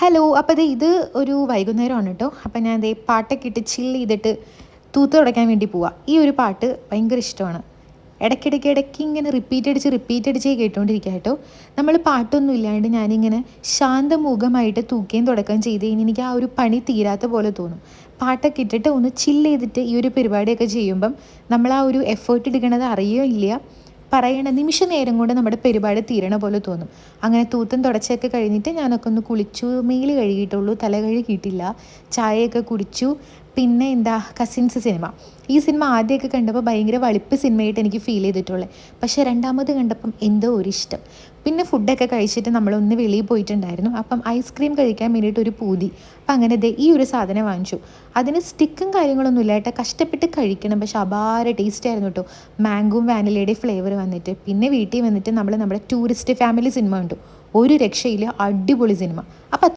Hello അപ്പോൾ ഇത് ഇത് ഒരു വൈകുന്നേരമാണ് കേട്ടോ അപ്പോൾ ഞാൻ ദേ പാട്ടൊക്കെ ഇട്ട് ചില്ല് ചെയ്തിട്ട് തൂത്ത് തുടയ്ക്കാൻ വേണ്ടി പോവാം. ഈ ഒരു പാട്ട് ഭയങ്കര ഇഷ്ടമാണ്. ഇടയ്ക്കിടയ്ക്ക് ഇടയ്ക്ക് ഇങ്ങനെ റിപ്പീറ്റ് അടിച്ച് റിപ്പീറ്റ് അടിച്ച് കേട്ടോണ്ടിരിക്കുക കേട്ടോ നമ്മൾ പാട്ടൊന്നും ഇല്ലാണ്ട് ഞാനിങ്ങനെ ശാന്തമുഖമായിട്ട് തൂക്കുകയും തുടക്കം ചെയ്ത് കഴിഞ്ഞാൽ എനിക്ക് ആ ഒരു പണി തീരാത്ത പോലെ തോന്നും. പാട്ടൊക്കെ ഇട്ടിട്ട് ഒന്ന് ചില്ല് ചെയ്തിട്ട് ഈ ഒരു പരിപാടിയൊക്കെ ചെയ്യുമ്പം നമ്മൾ ആ ഒരു എഫേർട്ട് എടുക്കണത് അറിയോ ഇല്ല പറയണ നിമിഷ നേരം കൊണ്ട് നമ്മുടെ പരിപാടി തീരണ പോലെ തോന്നും. അങ്ങനെ തൂത്തും തുടച്ചൊക്കെ കഴിഞ്ഞിട്ട് ഞാനൊക്കെ ഒന്ന് കുളിച്ചു മേൽ കഴുകിയിട്ടുള്ളൂ തല കഴുകിയിട്ടില്ല ചായയൊക്കെ കുടിച്ചു പിന്നെ എന്താ കസിൻസ് സിനിമ ഈ സിനിമ ആദ്യമൊക്കെ കണ്ടപ്പോൾ ഭയങ്കര വളിപ്പ് സിനിമയായിട്ട് എനിക്ക് ഫീൽ ചെയ്തിട്ടുള്ളത് പക്ഷേ രണ്ടാമത് കണ്ടപ്പം എന്തോ ഒരു ഇഷ്ടം. പിന്നെ ഫുഡൊക്കെ കഴിച്ചിട്ട് നമ്മളൊന്ന് വെളിയിൽ പോയിട്ടുണ്ടായിരുന്നു. അപ്പം ഐസ്ക്രീം കഴിക്കാൻ വേണ്ടിയിട്ട് ഒരു പൂതി. അപ്പം അങ്ങനെ ദേ ഈ ഒരു സാധനം വാങ്ങിച്ചു. അതിന് സ്റ്റിക്കും കാര്യങ്ങളൊന്നും ഇല്ലാട്ടെ കഷ്ടപ്പെട്ട് കഴിക്കണം. പക്ഷെ അപാര ടേസ്റ്റ് ആയിരുന്നു കേട്ടോ. മാംഗോ വാനിലയുടെ ഫ്ലേവർ വന്നിട്ട്. പിന്നെ വീട്ടിൽ വന്നിട്ട് നമ്മൾ നമ്മുടെ ടൂറിസ്റ്റ് ഫാമിലി സിനിമ കണ്ടു. ഒരു രക്ഷയില്ല. അടിപൊളി സിനിമ അപ്പം